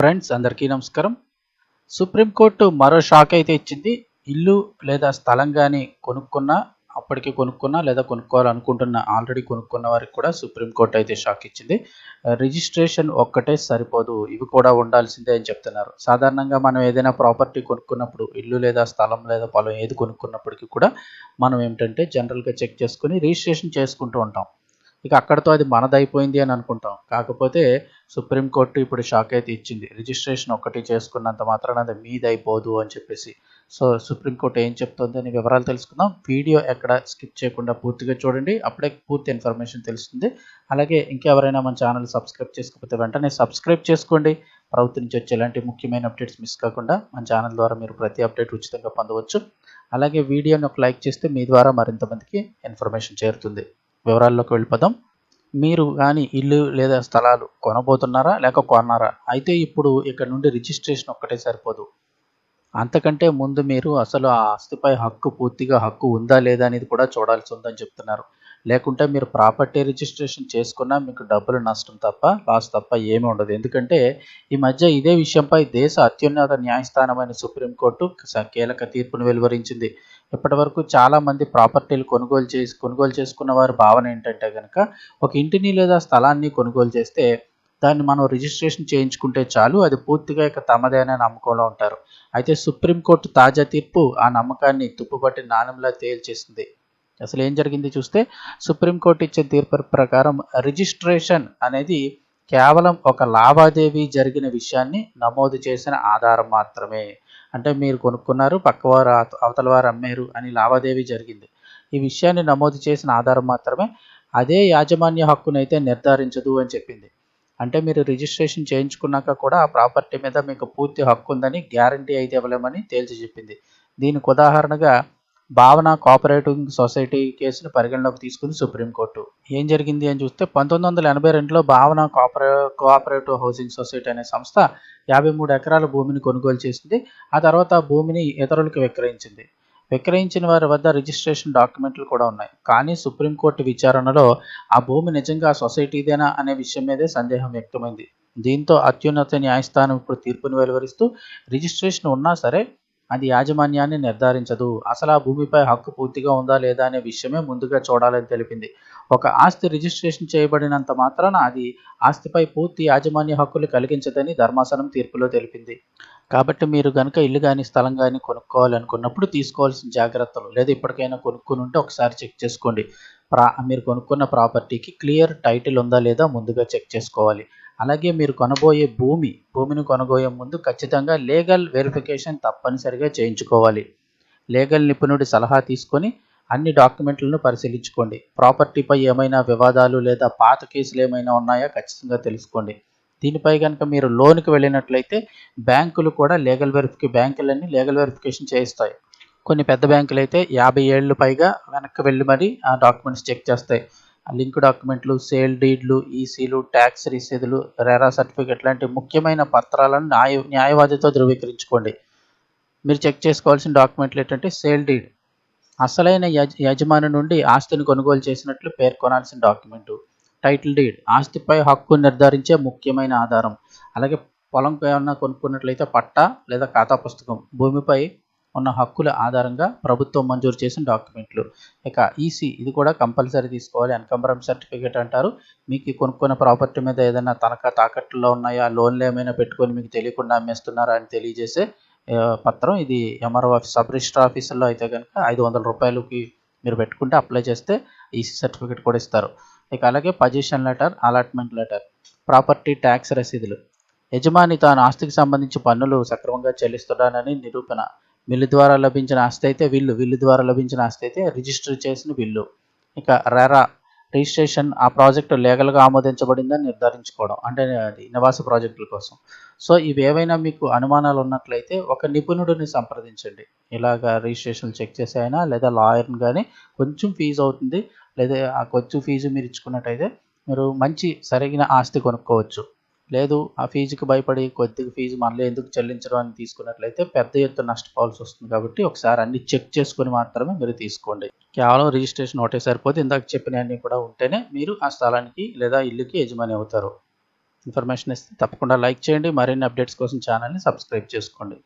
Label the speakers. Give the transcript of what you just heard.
Speaker 1: Friends అందరికీ నమస్కారం. Supreme court మరో షాక్ అయితే ఇచ్చింది. ఇల్లు లేదా స్థలం కానీ కొనుక్కున్నా అప్పటికి కొనుక్కున్నా లేదా కొనుక్కోవాలనుకుంటున్న ఆల్రెడీ కొనుక్కున్న వారికి కూడా సుప్రీంకోర్టు అయితే షాక్ ఇచ్చింది. రిజిస్ట్రేషన్ ఒక్కటే సరిపోదు. ఇవి కూడా ఉండాల్సిందే అని చెప్తున్నారు. సాధారణంగా మనం ఏదైనా ప్రాపర్టీ కొనుక్కున్నప్పుడు ఇల్లు లేదా స్థలం లేదా పొలం ఏది కొనుక్కున్నప్పటికీ కూడా మనం ఏమిటంటే జనరల్గా చెక్ చేసుకుని రిజిస్ట్రేషన్ చేసుకుంటూ ఉంటాం. ఇక అక్కడతో అది మనదైపోయింది అని అనుకుంటాం. కాకపోతే సుప్రీంకోర్టు ఇప్పుడు షాక్ అయితే ఇచ్చింది రిజిస్ట్రేషన్ ఒక్కటి చేసుకున్నంత మాత్రాన అది మీదైపోదు అని చెప్పేసి. సో సుప్రీంకోర్టు ఏం చెప్తుంది అని వివరాలు తెలుసుకుందాం. వీడియో ఎక్కడ స్కిప్ చేయకుండా పూర్తిగా చూడండి. అప్పుడే పూర్తి ఇన్ఫర్మేషన్ తెలుస్తుంది. అలాగే ఇంకెవరైనా మన ఛానల్ సబ్స్క్రైబ్ చేసుకోకపోతే వెంటనే సబ్స్క్రైబ్ చేసుకోండి. ప్రభుత్వం నుంచి వచ్చే ఎలాంటి ముఖ్యమైన అప్డేట్స్ మిస్ కాకుండా మన ఛానల్ ద్వారా మీరు ప్రతి అప్డేట్ ఉచితంగా పొందవచ్చు. అలాగే వీడియోని ఒక లైక్ చేస్తే మీ ద్వారా మరింతమందికి ఇన్ఫర్మేషన్ చేరుతుంది. వివరాల్లోకి వెళ్ళిపోదాం. మీరు కానీ ఇల్లు లేదా స్థలాలు కొనబోతున్నారా లేక కొన్నారా? అయితే ఇప్పుడు ఇక్కడ నుండి రిజిస్ట్రేషన్ ఒక్కటే సరిపోదు. అంతకంటే ముందు మీరు అసలు ఆ ఆస్తిపై హక్కు పూర్తిగా హక్కు ఉందా లేదా అనేది కూడా చూడాల్సి ఉందని చెప్తున్నారు. లేకుంటే మీరు ప్రాపర్టీ రిజిస్ట్రేషన్ చేసుకున్నా మీకు డబ్బులు నష్టం తప్ప లాస్ తప్ప ఏమీ ఉండదు. ఎందుకంటే ఈ మధ్య ఇదే విషయంపై దేశ అత్యున్నత న్యాయస్థానమైన సుప్రీంకోర్టు కీలక తీర్పును వెలువరించింది. ఇప్పటి వరకు చాలామంది ప్రాపర్టీలు కొనుగోలు చేసి కొనుగోలు చేసుకున్న వారి భావన ఏంటంటే కనుక ఒక ఇంటిని లేదా స్థలాన్ని కొనుగోలు చేస్తే దాన్ని మనం రిజిస్ట్రేషన్ చేయించుకుంటే చాలు అది పూర్తిగా ఇక తమదే అనే నమ్మకంలో ఉంటారు. అయితే సుప్రీంకోర్టు తాజా తీర్పు ఆ నమ్మకాన్ని తుప్పుపట్టి నాణంలా తేల్చేసింది. అసలు ఏం జరిగింది చూస్తే సుప్రీంకోర్టు ఇచ్చే తీర్పు ప్రకారం రిజిస్ట్రేషన్ అనేది కేవలం ఒక లావాదేవీ జరిగిన విషయాన్ని నమోదు చేసిన ఆధారం మాత్రమే. అంటే మీరు కొనుక్కున్నారు పక్కవారు అవతల వారు అమ్మారు అని లావాదేవీ జరిగింది. ఈ విషయాన్ని నమోదు చేసిన ఆధారం మాత్రమే అదే యాజమాన్య హక్కునైతే నిర్ధారించదు అని చెప్పింది. అంటే మీరు రిజిస్ట్రేషన్ చేయించుకున్నాక కూడా ఆ ప్రాపర్టీ మీద మీకు పూర్తి హక్కు ఉందని గ్యారంటీ అయితే ఇవ్వలేమని తేల్చి చెప్పింది. దీనికి ఉదాహరణగా భావన కోఆపరేటివ్ సొసైటీ కేసును పరిగణలోకి తీసుకుంది సుప్రీంకోర్టు ఏం జరిగింది అని చూస్తే పంతొమ్మిది వందల ఎనభై రెండులో భావన కోఆపరే కోఆపరేటివ్ హౌసింగ్ సొసైటీ అనే సంస్థ యాభై మూడు ఎకరాల భూమిని కొనుగోలు చేసింది. ఆ తర్వాత ఆ భూమిని ఇతరులకు విక్రయించింది. విక్రయించిన వారి వద్ద రిజిస్ట్రేషన్ డాక్యుమెంట్లు కూడా ఉన్నాయి. కానీ సుప్రీంకోర్టు విచారణలో ఆ భూమి నిజంగా సొసైటీదేనా అనే విషయం మీదే సందేహం వ్యక్తమైంది. దీంతో అత్యున్నత న్యాయస్థానం ఇప్పుడు తీర్పును వెలువరిస్తూ రిజిస్ట్రేషన్ ఉన్నా సరే అది యాజమాన్యాన్ని నిర్ధారించదు. అసలు ఆ భూమిపై హక్కు పూర్తిగా ఉందా లేదా అనే విషయమే ముందుగా చూడాలని తెలిపింది. ఒక ఆస్తి రిజిస్ట్రేషన్ చేయబడినంత మాత్రాన అది ఆస్తిపై పూర్తి యాజమాన్య హక్కులు కలిగించదని ధర్మాసనం తీర్పులో తెలిపింది. కాబట్టి మీరు కనుక ఇల్లు కానీ స్థలం కానీ కొనుక్కోవాలనుకున్నప్పుడు తీసుకోవాల్సిన జాగ్రత్తలు లేదా ఇప్పటికైనా కొనుక్కుని ఉంటే ఒకసారి చెక్ చేసుకోండి. ప్రా మీరు కొనుక్కున్న ప్రాపర్టీకి క్లియర్ టైటిల్ ఉందా లేదా ముందుగా చెక్ చేసుకోవాలి. అలాగే మీరు కొనబోయే భూమి భూమిని కొనబోయే ముందు ఖచ్చితంగా లీగల్ వెరిఫికేషన్ తప్పనిసరిగా చేయించుకోవాలి. లీగల్ నిపుణుడి సలహా తీసుకొని అన్ని డాక్యుమెంట్లను పరిశీలించుకోండి. ప్రాపర్టీపై ఏమైనా వివాదాలు లేదా పాత కేసులు ఏమైనా ఉన్నాయా ఖచ్చితంగా తెలుసుకోండి. దీనిపై కనుక మీరు లోన్కి వెళ్ళినట్లయితే బ్యాంకులు కూడా లీగల్ వెరిఫికే బ్యాంకులన్నీ లీగల్ వెరిఫికేషన్ చేయిస్తాయి. కొన్ని పెద్ద బ్యాంకులు అయితే యాభై ఏళ్ళు పైగా వెనక్కి వెళ్ళి మరి ఆ డాక్యుమెంట్స్ చెక్ చేస్తాయి. లింక్ డాక్యుమెంట్లు సేల్ డీడ్లు ఈసీలు ట్యాక్స్ రిసీదులు రెరా సర్టిఫికెట్ లాంటి ముఖ్యమైన పత్రాలను న్యాయ న్యాయవాదితో ధృవీకరించుకోండి. మీరు చెక్ చేసుకోవాల్సిన డాక్యుమెంట్లు ఏంటంటే సేల్ డీడ్. అసలైన యజ యజమాని నుండి ఆస్తిని కొనుగోలు చేసినట్లు పేర్కొనాల్సిన డాక్యుమెంటు. Title deed. ఆస్తిపై హక్కు నిర్ధారించే ముఖ్యమైన ఆధారం. అలాగే పొలం ఏమన్నా కొనుక్కున్నట్లయితే పట్టా లేదా ఖాతా పుస్తకం. భూమిపై ఉన్న హక్కుల ఆధారంగా ప్రభుత్వం మంజూరు చేసిన డాక్యుమెంట్లు. ఇక ఈసీ ఇది కూడా కంపల్సరీ తీసుకోవాలి. అన్కంబరం సర్టిఫికేట్ అంటారు. మీకు కొనుక్కున్న ప్రాపర్టీ మీద ఏదైనా తనఖా తాకట్టులో ఉన్నాయా లోన్లు ఏమైనా పెట్టుకొని మీకు తెలియకుండా అమ్మేస్తున్నారా అని తెలియజేసే పత్రం ఇది ఎంఆర్ఓ ఆఫీస్ సబ్ రిజిస్టర్ ఆఫీసుల్లో అయితే కనుక ఐదు వందల రూపాయలకి మీరు పెట్టుకుంటే అప్లై చేస్తే ఈసీ సర్టిఫికేట్ కూడా ఇస్తారు. ఇక అలాగే possession letter allotment letter property tax రసీదులు. యజమాని తాను ఆస్తికి సంబంధించి పన్నులు సక్రమంగా చెల్లిస్తున్నానని నిరూపణ. బిల్లు ద్వారా లభించిన ఆస్తి అయితే విల్లు విల్లు ద్వారా లభించిన ఆస్తి అయితే రిజిస్టర్ చేసిన బిల్లు ఇక రెరా రిజిస్ట్రేషన్ ఆ ప్రాజెక్టు లీగల్గా ఆమోదించబడిందని నిర్ధారించుకోవడం అంటే అది నివాస ప్రాజెక్టుల కోసం. సో ఇవి ఏవైనా మీకు అనుమానాలు ఉన్నట్లయితే ఒక నిపుణుడిని సంప్రదించండి. ఇలాగ రిజిస్ట్రేషన్ చెక్ చేసే అయినా లేదా లాయర్ని కానీ కొంచెం ఫీజు అవుతుంది లేదా ఆ కొంచెం ఫీజు మీరు ఇచ్చుకున్నట్టయితే మీరు మంచి సరైన ఆస్తి కొనుక్కోవచ్చు. లేదు ఆ ఫీజుకి భయపడి కొద్దిగా ఫీజు మళ్ళీ ఎందుకు చెల్లించడం అని తీసుకున్నట్లయితే పెద్ద ఎత్తున నష్టపోవాల్సి వస్తుంది కాబట్టి ఒకసారి అన్ని చెక్ చేసుకొని మాత్రమే మీరు తీసుకోండి. కేవలం రిజిస్ట్రేషన్ ఒకటే సరిపోతే ఇందాక చెప్పినవన్నీ కూడా ఉంటేనే మీరు ఆ స్థలానికి లేదా ఇల్లుకి యజమాని అవుతారు. ఇన్ఫర్మేషన్ ఇస్తే తప్పకుండా లైక్ చేయండి. మరిన్ని అప్డేట్స్ కోసం ఛానల్ని సబ్స్క్రైబ్ చేసుకోండి.